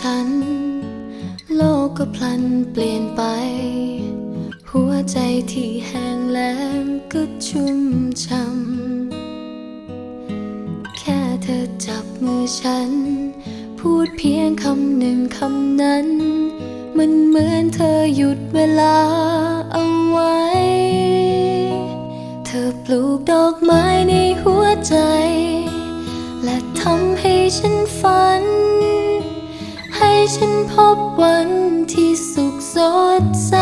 ฉัน โลกก็พลันเปลี่ยนไป หัวใจที่แห้งแล้งก็ชุ่มช่ำแค่เธอจับมือฉัน พูดเพียงคำหนึ่งคำนั้น มันเหมือนเธอหยุดเวลาเอาไว้ เธอปลูกดอกไม้ในหัวใจ และทำให้ฉันฝัน ฉันพบวันที่สุขสดใส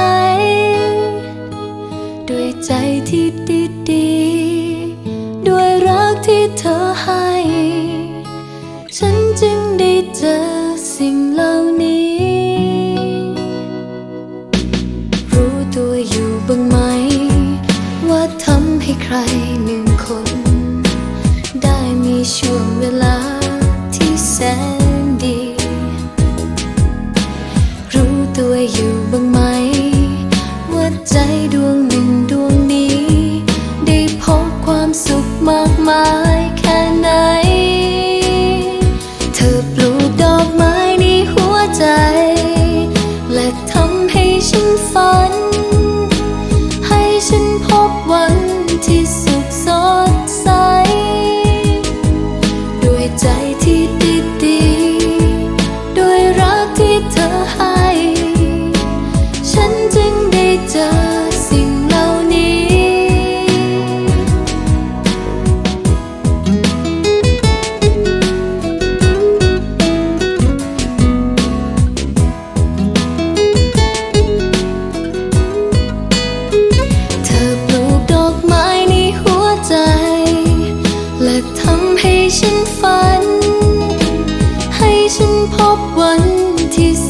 ด้วยใจที่ดีๆด้วยรักที่เธอให้ ฉันจึงได้เจอสิ่งเหล่านี้ รู้ตัวอยู่บ้างไหม ว่าทำให้ใครหนึ่งคน ได้มีช่วงเวลาที่แสน มากมายแค่ไหน เธอปลูกดอกไม้ในหัวใจ และทำให้ฉันฝัน Чистый